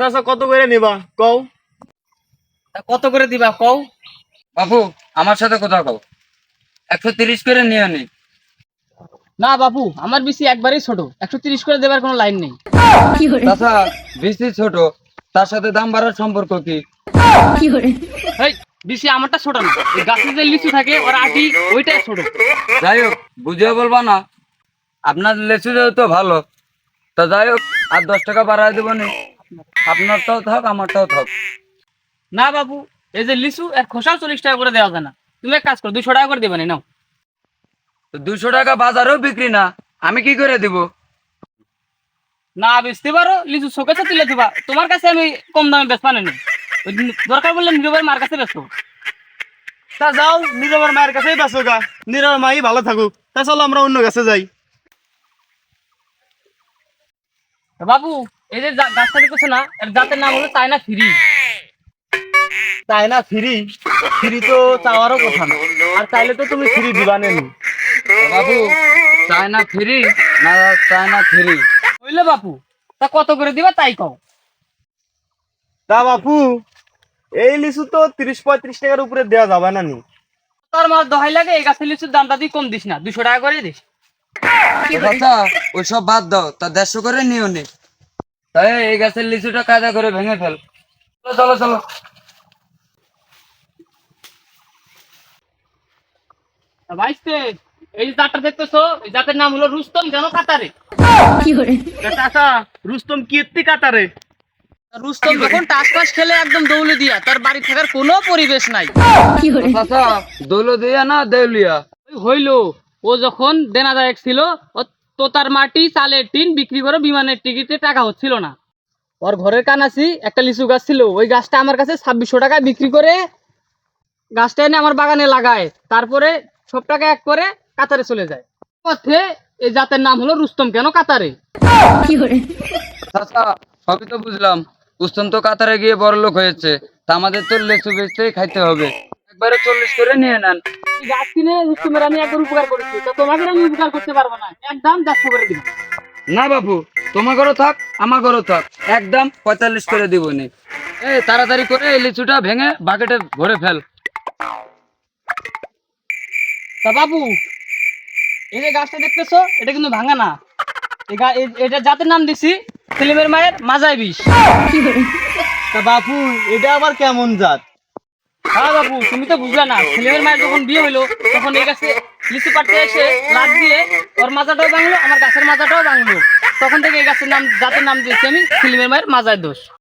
চাচা কত করে নিবা? কও। কত করে দিবা কও? বাবু আমার সাথে কোথাও কও। একশো তিরিশ করে নিয়ে নি। না বাপু আমার বেশি একবারই ছোট। একশো তিরিশ করে দেবার কোনো লাইন নেই। চাচা বেশি ছোট। তার সাথে দাম বাড়ার সম্পর্ক কি? এই বেশি আমারটা ছোট না। এই গাছে যে লিচু থাকে ওর আটি ওইটাই ছোট। যাই হোক বুঝিয়ে বলবা না। আপনার লেচু তো ভালো তা যাই হোক আর দশ টাকা বাড়ায় দেবো নি। আপনারটাও থাক আমারটাও থাক। না বাবু এই যে লিচু খোসাও চল্লিশ টাকা করে দেওয়া যায় না। তুমি এক কাজ করো দুশো টাকা করে দেবে না নাও। দুশো টাকা বাজারেও বিক্রি না আমি কি করে দিব? না বেচতে পারো লিচু শোকেছে তুলে দিবা। তোমার কাছে আমি কম দামে বেচবা নেই দরকার বললে মার কাছে বেচবো। তা যাও নীরবের মায়ের কাছেই বাঁচো গা। নীরবের মাই ভালো থাকুক। তা চলো আমরা অন্য কাছে যাই। বাবু এই যে গাছটা দেখতেছো না এর জাতের নাম হলো চায়না ফ্রি। তাই না ফ্রি? ফ্রি তো চাওয়ারও কথা না। আর চাইলে তো তুমি ফ্রি দিবা নেন। বাবু চায় না ফ্রি না চায় না ফ্রি? বুঝলে বাপু? তা কত করে দিবা তাই কও। তা বাপু এই লিচু তো তিরিশ পঁয়ত্রিশ টাকার উপরে দেওয়া যাবে না নি। তোর মাছ দহাই লাগে এই গাছের লিচুর দামটা দিয়ে কম দিস না দুশো টাকা করে দিস। কথা ওইসব বাদ দাও তা দেড়শো করে নিও নি। তাই এই গাছের লিচুটা কায়দা করে ভেঙে ফেল। চলো, চলো ভাইস্তে এই যে জাতটা দেখতেছো এই জাতের নাম হলো রুস্তম কেন কাতারে? চাচা রুস্তম কীর্তি কাটারে রুস্তম যখন টাস খেলে একদম দৌলে দিয়া তার বাড়ি থাকার কোনো পরিবেশ নাই। চাচা দৌলো দিয়া না দেউলিয়া? হইল ও যখন দেনাদায়ক ছিল ও তোতার মাটি, চালের টিন বিক্রি করে বিমানের টিকিটে টাকা হচ্ছিল না। ওর ঘরের কানাসি, একটা লিচু গাছ ছিল। ওই গাছটা আমার কাছে ছাব্বিশশো টাকায় বিক্রি করে গাছটা এনে আমার বাগানে লাগায়। তারপরে সব টাকা এক করে কাতারে চলে যায়। পথে এই জাতের নাম হলো রুস্তম। কেন কাতারে? সবই তো বুঝলাম। উস্তন তো কাতারে গিয়ে বড় লোক হয়েছে। তা আমাদের তো লেচু বেচতেই খাইতে হবে। একবারে চল্লিশ করে নিয়ে নেন। গাছ কিনে রুস্তমের আমি একবার উপকার করেছি তো তোমাকে আমি উপকার করতে পারব না। একদম দেড়শো করে দিব না বাবু তোমার ঘরও থাক আমার ঘরও থাক একদম পঁয়তাল্লিশ করে দিব নি। এই তাড়াতাড়ি করে এই লিচুটা ভেঙে বাকেটে ভরে ফেল। তা বাবু এই যে গাছটা দেখতেছো এটা কিন্তু ভাঙা না। এটা জাতের নাম দিছি সেলিমের মায়ের মাজায় বিষ তা বাপু এটা আবার কেমন জাত? হ্যাঁ বাবু, তুমি তো বুঝলা না, ছেলেমেয়ের মায়ের যখন বিয়ে হলো তখন এই গাছে লিচু পাড়তে এসে লাভ দিয়ে ওর মাজাটাও ভাঙলো, আমার গাছের মাজাটাও ভাঙলো। তখন থেকে এই গাছের নাম, জাতের নাম দিয়েছি আমি ফিল্মের মায়ের মাজার দোষ।